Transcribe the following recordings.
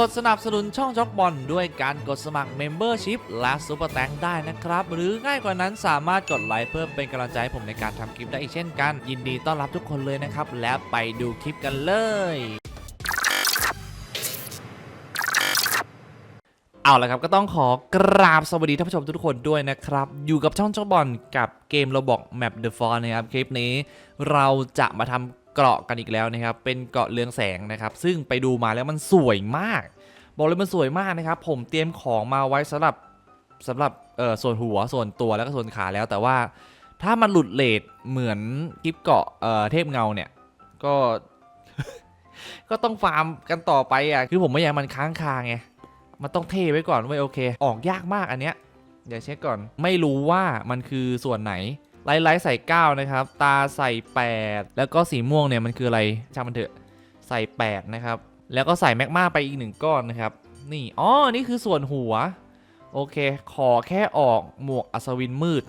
กดสนับสนุนช่องจ็อกบอลด้วยการกดสมัคร Membership และ Super t a n k ได้นะครับ หรือง่ายกว่านั้นสามารถกดไลค์เพื่อเป็นกำลังใจให้ผมในการทำคลิปได้อีกเช่นกัน ยินดีต้อนรับทุกคนเลยนะครับ และไปดูคลิปกันเลยเอาละครับก็ต้องขอกราบสวัสดีท่านผู้ชมทุกคนด้วยนะครับ อยู่กับช่องจ็อกบอลกับเกมเราบอก Map The f o r นะครับ คลิปนี้ เราจะมาทำ เกราะกันอีกแล้วนะครับ เป็นเกราะเรืองแสงนะครับ ซึ่งไปดูมาแล้วมันสวยมาก บอกเลยมันสวยมากนะครับ ผมเตรียมของมาไว้สำหรับสำหรับเอ่อส่วนหัวส่วนตัวแล้วก็ส่วนขาแล้วแต่ว่าถ้ามันหลุดเลทเหมือนกิฟเกาะเอ่อเทพเงาเนี่ย ก็ ก็ต้องฟาร์มกันต่อไปอะ คือผมไม่อยากมันค้างคาไง มันต้องเทไว้ก่อนไว้โอเค ออกยากมากอันเนี้ย เดี๋ยวเช็คก่อน ไม่รู้ว่ามันคือส่วนไหน ไลท์ไลท์ใส่ 9 นะครับ ตาใส่ 8 แล้วก็สีม่วงเนี่ยมันคืออะไรช่างมันเถอะใส่ 8 นะครับ แล้วก็ใส่แมกมาไปอีกหนึ่งก้อนนะครับ นี่ อ๋อ นี่คือส่วนหัว โอเค ขอแค่ออกหมวกอัศวินมืด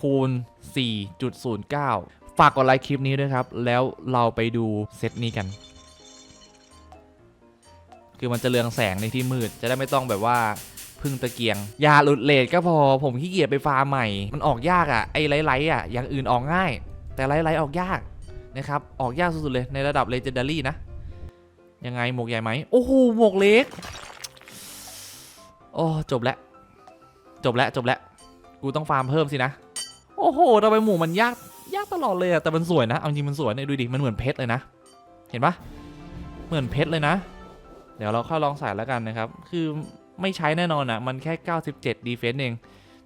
คูณ 4.09 ฝากกดไลค์คลิปนี้ด้วยครับ แล้วเราไปดูเซตนี้กัน คือมันจะเรืองแสงในที่มืด จะได้ไม่ต้องแบบว่า พึ่งตะเกียงยาหลุดเลทก็พอผมขี้เกียจไปฟาร์มใหม่ มันออกยากอะ่ะไอ้ไลท์อะอย่างอื่นออกง่าย แต่ไลท์ไลท์ออกยากนะครับออกยากสุดๆเลยในระดับเลเจนดารี่นะ ยังไงหมวกใหญ่ไหมโอ้โหหมวกเล็กโอ้จบแล้วจบแล้วจบแล้วกูต้องฟาร์มเพิ่มสินะ โอ้โหทำไมหมูมันยากยากตลอดเลยอะแต่มันสวยนะเอาจริงมันสวยเนี่ยดูดิมันเหมือนเพชรเลยนะ เห็นปะเหมือนเพชรเลยนะ เดี๋ยวเราค่อยลองใส่แล้วกันนะครับ คือ ไม่ใช้แน่นอนอะมันแค่ 97 ดีเฟนซ์เอง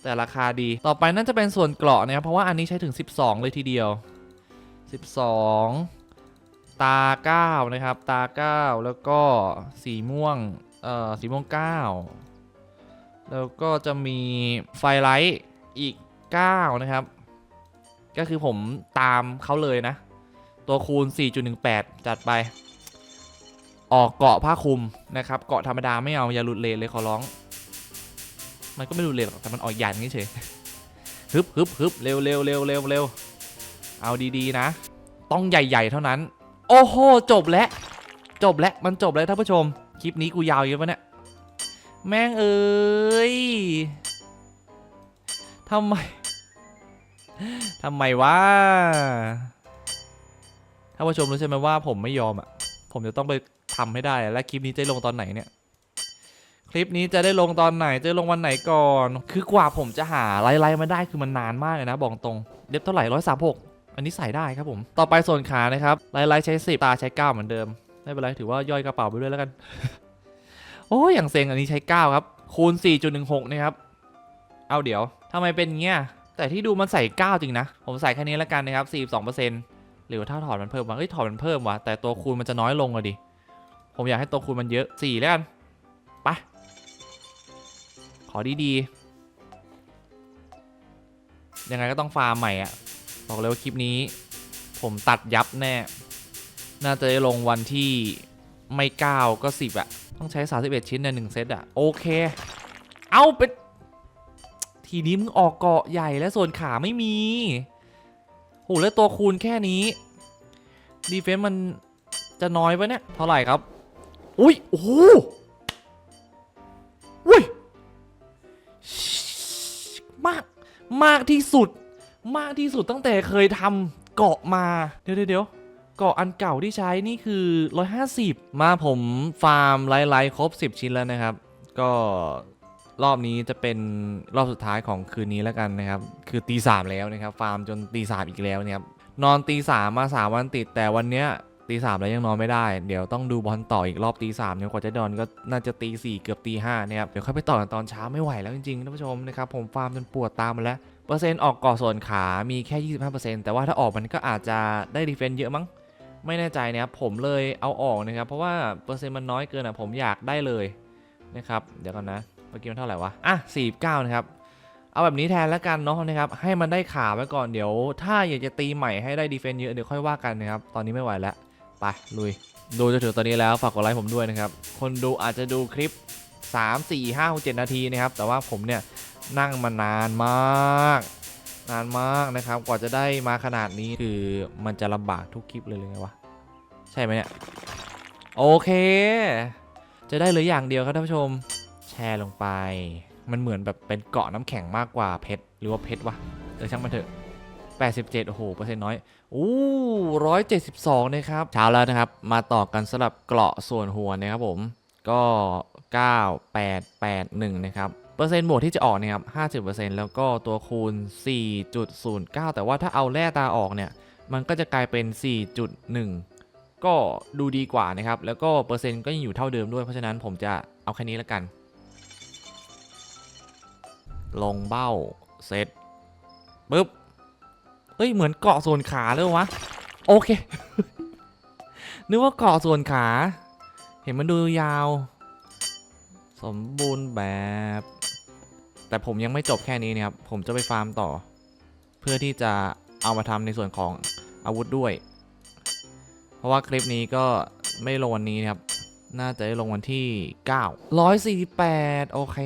แต่ราคาดี ต่อไปนั่นจะเป็นส่วนเกราะนะครับ เพราะว่าอันนี้ใช้ถึง 12 เลยทีเดียว 12 ตา 9 นะครับ ตา 9 แล้วก็สีม่วง เอ่อ สีม่วง 9 แล้วก็จะมีไฟไลท์อีก 9 นะครับ ก็คือผมตามเขาเลยนะ ตัวคูณ 4.18 จัดไป ออกเกาะผ้าคลุมนะครับ เกาะธรรมดาไม่เอาอย่าหลุดเลนเลยขอร้อง มันก็ไม่หลุดเลนหรอกแต่มันออกหยันเฉยฮึบฮึบฮึบเร็วเร็วเร็วเร็วเร็วเอาดีๆนะ ต้องใหญ่ ๆ เท่านั้น โอ้โหจบแล้วจบแล้วมันจบแล้วท่านผู้ชม คลิปนี้กูยาวเยอะปะเนี่ยแม่งเอ้ยทำไมทำไมวะท่านผู้ชมรู้ใช่ไหมว่าผมไม่ยอมอะผมจะต้องไป ทำให้ได้ และคลิปนี้จะลงตอนไหนเนี่ย คลิปนี้จะได้ลงตอนไหน จะลงวันไหนก่อน คือกว่าผมจะหาไลท์มาได้คือมันนานมากเลยนะบอกตรงเด็บเท่าไหร่ร้อยสามหกอันนี้ใส่ได้ครับผม ต่อไปส่วนขานะครับไลท์ใช้สิบตาใช้เก้าเหมือนเดิม ไม่เป็นไรถือว่าย่อยกระเป๋าไปด้วยแล้วกัน โอ้ยอย่างเซ็งอันนี้ใช้9ครับ คูณ4.16นะครับ เอาเดี๋ยวทำไมเป็นเงี้ย แต่ที่ดูมันใส่9จริงนะ ผมใส่แค่นี้แล้วกันนะครับ42%หรือว่าถ้าถอดมันเพิ่มวะเฮ้ยถอดมันเพิ่มว่ะแต่ตัวคูณมันจะน้อยลงอะดิ ผมอยากให้ตัวคูณมันเยอะ4แล้วกันไปขอดีๆ ยังไงก็ต้องฟาร์มใหม่อะบอกเลยว่าคลิปนี้ ผมตัดยับแน่ น่าจะได้ลงวันที่ไม่9ก็ 10อะต้องใช้ 31 ชิ้นในหนึ่งเซตอะโอเค เอาเป็นทีนี้มึงออกเกาะใหญ่และส่วนขาไม่มีโหแล้วตัวคูณแค่นี้ ดีเฟนซ์มันจะน้อยปะเนี่ย เท่าไหร่ครับ อุ้ย โอ้โหอุ้ย มาก มากที่สุด มากที่สุดตั้งแต่เคยทำเกาะมา เดี๋ยวเดี๋ยวเกาะอันเก่าที่ใช้นี่คือ 150 มาผมฟาร์มไลท์ครบ 10 ชิ้นแล้วนะครับ ก็รอบนี้จะเป็นรอบสุดท้ายของคืนนี้แล้วกันนะครับ คือตีสามแล้วนะครับ ฟาร์มจนตีสามอีกแล้วนะครับ นอนตีสามมาสามวันติดแต่วันเนี้ย ตีสามแล้วยังนอนไม่ได้ เดี๋ยวต้องดูบอลต่ออีกรอบตีสามเนี่ยกว่าจะนอนก็น่าจะตีสี่เกือบตีห้านะครับ เดี๋ยวค่อยไปต่อกันตอนเช้าไม่ไหวแล้วจริงๆท่านผู้ชมนะครับผมฟาร์มจนปวดตามมาแล้ว เปอร์เซ็นต์ออกก่อส่วนขามีแค่ 25%แต่ว่าถ้าออกมันก็อาจจะได้ดีเฟนต์เยอะมั้ง ไม่แน่ใจนะครับผมเลยเอาออกนะครับ เพราะว่าเปอร์เซ็นต์มันน้อยเกินอะผมอยากได้เลยนะครับ เดี๋ยวก่อนนะ เมื่อกี้มันเท่าไหร่วะ อะ49นะครับเอาแบบนี้แทนแล้วกันเนาะนะครับให้มันได้ขาไว้ก่อนเดี๋ยว ถ้าอยากจะตีใหม่ให้ได้ดีเฟนต์เยอะเดี๋ยวค่อยว่ากันนะครับตอนนี้ไม่ไหวแล้ว ไปลุย ดูจนถึงตอนนี้แล้วฝากกดไลค์ผมด้วยนะครับ คนดูอาจจะดูคลิป 3 4 5 6 7 นาทีนะครับ แต่ว่าผมเนี่ยนั่งมานานมาก นานมากนะครับ กว่าจะได้มาขนาดนี้คือมันจะลำบากทุกคลิปเลยเลยไงวะ ใช่ไหมเนี่ย โอเค จะได้เหลยอย่างเดียวครับท่านผู้ชม แช่ลงไป มันเหมือนแบบเป็นเกาะน้ำแข็งมากกว่าเพชรหรือว่าเพชรวะเออช่างมันเถอะ 87 โอ้โห เปอร์เซ็นต์น้อย อู้ร้อยเจ็ดสิบสองนะครับ เช้าแล้วนะครับ มาต่อกันสำหรับเกราะส่วนหัวนะครับผม ก็ 9 8 8 1 นะครับ เปอร์เซ็นต์บวกที่จะออกเนี่ยครับ 50%แล้วก็ตัวคูณ 4.09 แต่ว่าถ้าเอาแร่ตาออกเนี่ย มันก็จะกลายเป็น 4.1 ก็ดูดีกว่านะครับ แล้วก็เปอร์เซ็นต์ก็ยังอยู่เท่าเดิมด้วย เพราะฉะนั้นผมจะเอาแค่นี้แล้วกัน ลงเบ้า เซตปึ๊บ เอ้ยเหมือนเกาะส่วนขาเลยวะ โอเค นึกว่าเกาะส่วนขา เห็นมันดูยาว สมบูรณ์แบบ แต่ผมยังไม่จบแค่นี้นะครับ ผมจะไปฟาร์มต่อ เพื่อที่จะเอามาทำในส่วนของอาวุธด้วย เพราะว่าคลิปนี้ก็ไม่ลงวันนี้นะครับ น่าจะได้ลงวันที่ 9 148 โอเค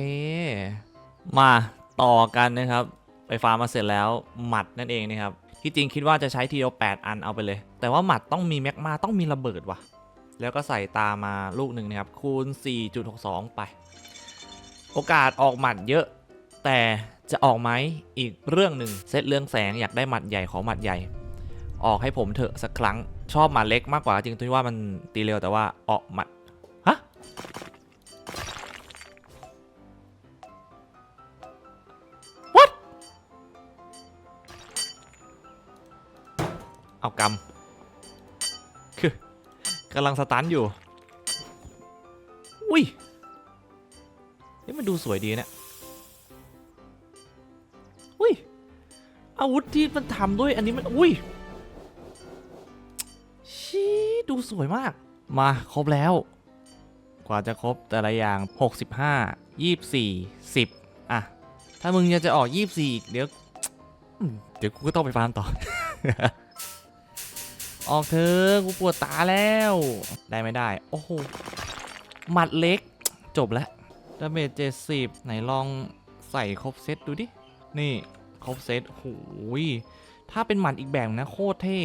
มาต่อกันนะครับ ไปฟาร์มมาเสร็จแล้วหมัดนั่นเองนะครับที่จริงคิดว่าจะใช้ทีเดียว8อันเอาไปเลย แต่ว่าหมัดต้องมีแม็กมาต้องมีระเบิดว่ะ แล้วก็ใส่ตามาลูกหนึ่งนะครับคูณ 4.62 ไป โอกาสออกหมัดเยอะ แต่จะออกไหมอีกเรื่องหนึ่งเซตเรื่องแสงอยากได้หมัดใหญ่ของหมัดใหญ่ ออกให้ผมเถอะสักครั้งชอบหมัดเล็กมากกว่าจริงที่ว่ามันตีเร็วแต่ว่าออกหมัด เอากำคือกำลังสตันอยู่ อุ้ยเฮ้ยมันดูสวยดีเนี่ยอุ้ย อาวุธที่มันทำด้วยอันนี้มัน อุ้ยชี้ดูสวยมาก มาครบแล้ว กว่าจะครบแต่ละอย่าง 65 24 10 อะ ถ้ามึงยังจะออก 24 อีก เดี๋ยว เดี๋ยวกูก็ต้องไปฟาร์มต่อ ออกเถอะกูปวดตาแล้ว ได้ไม่ได้ โอ้โห หมัดเล็ก จบแล้วดาเมจ70ไหนลองใส่ครบเซตดูดิ นี่ครบเซตโอ้ยถ้าเป็นหมัดอีกแบบนะ โคตรเท่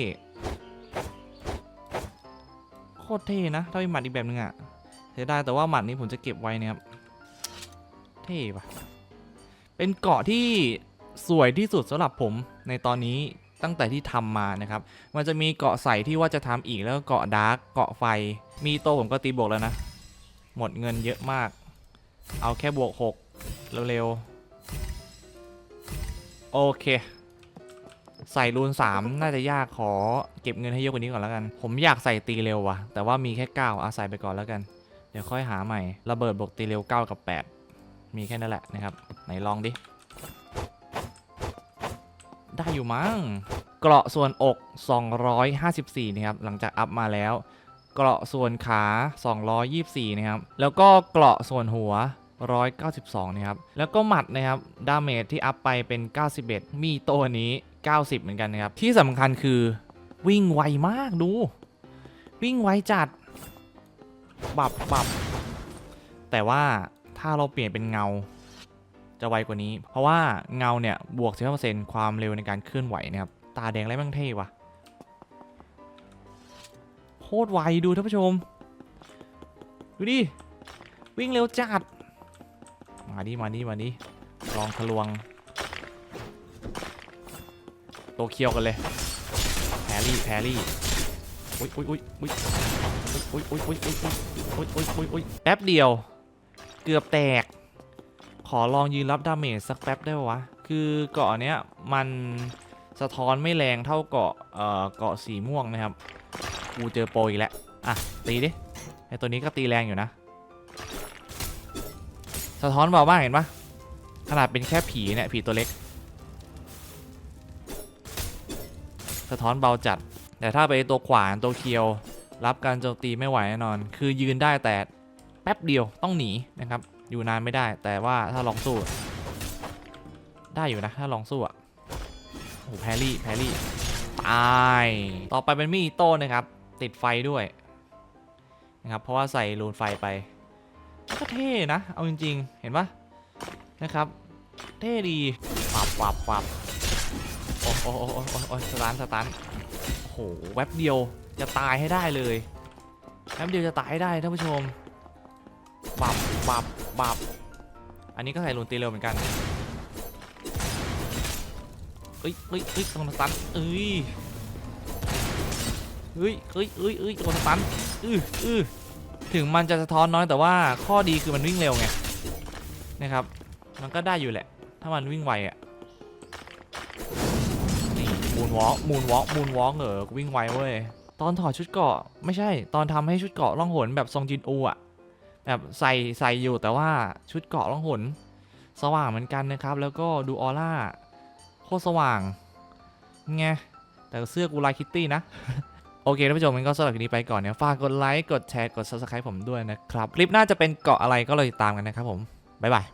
โคตรเท่นะ ถ้าเป็นหมัดอีกแบบนึงอะเสียดายแต่ว่าหมัดนี้ผมจะเก็บไว้นะครับ เท่ปะเป็นเกาะที่สวยที่สุดสำหรับผมในตอนนี้ ตั้งแต่ที่ทำมานะครับ มันจะมีเกาะใสที่ว่าจะทำอีกแล้วก็เกาะดาร์กเกาะไฟ มีโตผมก็ตีบวกแล้วนะ หมดเงินเยอะมาก เอาแค่บวก 6 เร็วๆ โอเค ใส่รูน 3 น่าจะยากขอเก็บเงินให้เยอะกว่านี้ก่อนแล้วกัน ผมอยากใส่ตีเร็วว่ะ แต่ว่ามีแค่ 9 เอาใส่ไปก่อนแล้วกัน เดี๋ยวค่อยหาใหม่ ระเบิดบวกตีเร็ว 9 กับ 8 มีแค่นั้นแหละนะครับ ไหนลองดิ ได้อยู่มั้ง เกราะส่วนอก 254 นะครับ หลังจากอัพมาแล้ว เกราะส่วนขา 224 นะครับ แล้วก็เกราะส่วนหัว 192 นะครับ แล้วก็หมัดนะครับ ดาเมจที่อัพไปเป็น 91 มีตัวนี้ 90 เหมือนกันนะครับ ที่สำคัญคือวิ่งไวมากดู วิ่งไวจัด บับบับแต่ว่าถ้าเราเปลี่ยนเป็นเงา จะไวกว่านี้ เพราะว่าเงาเนี่ยบวก 15%ความเร็วในการเคลื่อนไหวนะครับ ตาแดงแล้วแม่งเท่วะโคตรไวดูท่านผู้ชม ดูดิ วิ่งเร็วจัด มาดิมาดิมาดิลองทะลวง โตเคียวกันเลย แพรี่แพรี่อุ้ยอุ้ยอุ้ยอุ้ยอุ้ยอุ้ยอุ้ยอุ้ยอุ้ยอุ้ยอุ้ยอุ้ยแป๊บเดียว เกือบแตก ขอลองยืนรับดาเมจสักแป๊บได้ปะวะ คือเกาะเนี้ยมันสะท้อนไม่แรงเท่าเกาะเอ่อเกาะสีม่วงนะครับ กูเจอโปรอีกแล้ว อะ ตีดิ ไอตัวนี้ก็ตีแรงอยู่นะ สะท้อนเบามากเห็นปะขนาดเป็นแค่ผีเนี่ยผีตัวเล็ก สะท้อนเบาจัด แต่ถ้าไปตัวขวานตัวเคียว รับการโจมตีไม่ไหวแน่นอน คือยืนได้แต่แป๊บเดียวต้องหนีนะครับ อยู่นานไม่ได้ แต่ว่าถ้าลองสู้ ได้อยู่นะ ถ้าลองสู้อะโอ้โหแพรี่แพรี่ตายต่อไปเป็นมีดโต้นะครับ ติดไฟด้วยนะครับเพราะว่าใส่รูนไฟไปก็เท่นะ เอาจริง ๆ เห็นปะนะครับ เท่ดีปับปับปับโอ้โอ้โอ้โอ้โอ้โอ้สตันสตันโอ้โหแวบเดียวจะตายให้ได้เลยแวบเดียวจะตายให้ได้ท่านผู้ชม บับบับบับอันนี้ก็ใส่ลูนตีเร็วเหมือนกันเอ้ยเอ้ยเอ้ยโดนสตันเอ้ยเอ้ยเอ้ยเอ้ยเอ้ยโดนสตันอืออือถึงมันจะสะท้อนน้อยแต่ว่าข้อดีคือมันวิ่งเร็วไงนะครับ มันก็ได้อยู่แหละ ถ้ามันวิ่งไวอะนี่มูนวอล์กมูนวอล์กมูนวอล์กเหรอวิ่งไวเว้ยตอนถอดชุดเกาะไม่ใช่ตอนทำให้ชุดเกาะล่องหนแบบทรงจินอูอะ แบบใส่ใส่อยู่แต่ว่าชุดเกาะล่องหนสว่างเหมือนกันนะครับ แล้วก็ดูออร่าโคตรสว่างไงแต่เสื้อกูลายคิตตี้นะ โอเคท่านผู้ชมงั้นก็สำหรับคลิปนี้ไปก่อนเนี่ยฝากกดไลค์ กดแชร์ กด subscribe ผมด้วยนะครับ คลิปหน้าจะเป็นเกาะอะไรก็เลยติดตามกันนะครับผม บ๊ายบาย